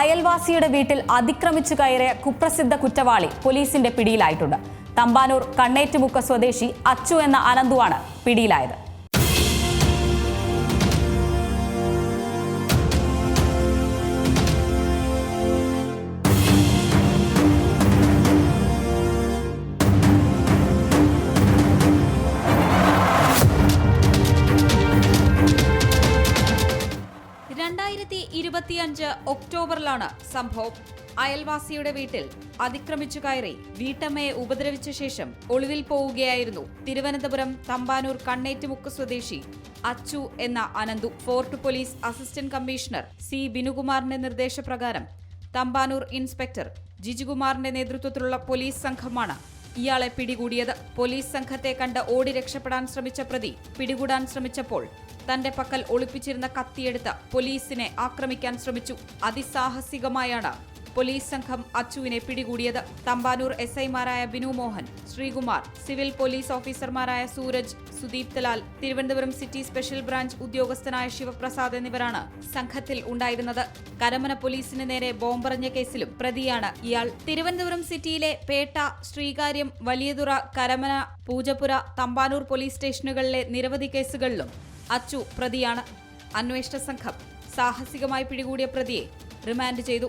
അയൽവാസിയുടെ വീട്ടിൽ അതിക്രമിച്ചു കയറിയ കുപ്രസിദ്ധ കുറ്റവാളി പോലീസിന്റെ പിടിയിലായിട്ടുണ്ട്. തമ്പാനൂർ കണ്ണേറ്റുമുക്ക സ്വദേശി അച്ചു എന്ന അനന്തുവാണ് പിടിയിലായത്. രണ്ടായിരത്തി ഇരുപത്തിയഞ്ച് ഒക്ടോബറിലാണ് സംഭവം. അയൽവാസിയുടെ വീട്ടിൽ അതിക്രമിച്ചു കയറി വീട്ടമ്മയെ ഉപദ്രവിച്ച ശേഷം ഒളിവിൽ പോവുകയായിരുന്നു തിരുവനന്തപുരം തമ്പാനൂർ കണ്ണേറ്റുമുക്ക് സ്വദേശി അച്ചു എന്ന Ananthu. Fort police assistant commissioner C ബിനുകുമാറിന്റെ നിർദ്ദേശപ്രകാരം തമ്പാനൂർ ഇൻസ്പെക്ടർ ജിജികുമാറിന്റെ നേതൃത്വത്തിലുള്ള പോലീസ് സംഘമാണ് ഇയാളെ പിടികൂടിയത് പോലീസ് സംഘത്തെ കണ്ട് ഓടി രക്ഷപ്പെടാൻ ശ്രമിച്ച പ്രതി പിടികൂടാൻ ശ്രമിച്ചപ്പോൾ തന്റെ പക്കൽ ഒളിപ്പിച്ചിരുന്ന കത്തിയെടുത്ത് പോലീസിനെ ആക്രമിക്കാൻ ശ്രമിച്ചു. അതിസാഹസികമായാണ് പോലീസ് സംഘം അച്ചുവിനെ പിടികൂടിയത്. തമ്പാനൂർ എസ് ഐമാരായ ബിനു മോഹൻ ശ്രീകുമാർ സിവിൽ പോലീസ് ഓഫീസർമാരായ Sooraj Sudeep Thalal Thiruvananthapuram city special branch ഉദ്യോഗസ്ഥനായ ശിവപ്രസാദ് എന്നിവരാണ് സംഘത്തിൽ ഉണ്ടായിരുന്നത്. കരമന പോലീസിന് നേരെ ബോംബെറിഞ്ഞ കേസിലും പ്രതിയാണ് ഇയാൾ. തിരുവനന്തപുരം സിറ്റിയിലെ പേട്ട ശ്രീകാര്യം വലിയതുറ കരമന പൂജപ്പുര തമ്പാനൂർ പോലീസ് സ്റ്റേഷനുകളിലെ നിരവധി കേസുകളിലും അച്ചു പ്രതിയാണ്. അന്വേഷണ സംഘം സാഹസികമായി പിടികൂടിയ പ്രതിയെ റിമാൻഡ് ചെയ്തു.